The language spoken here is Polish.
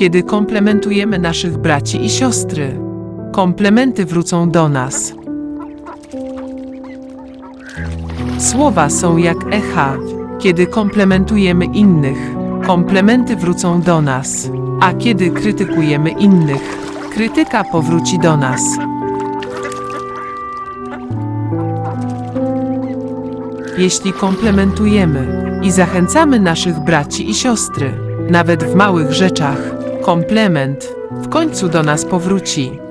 Kiedy komplementujemy naszych braci i siostry, komplementy wrócą do nas. Słowa są jak echa. Kiedy komplementujemy innych, komplementy wrócą do nas, a kiedy krytykujemy innych, krytyka powróci do nas. Jeśli komplementujemy i zachęcamy naszych braci i siostry, nawet w małych rzeczach, komplement w końcu do nas powróci.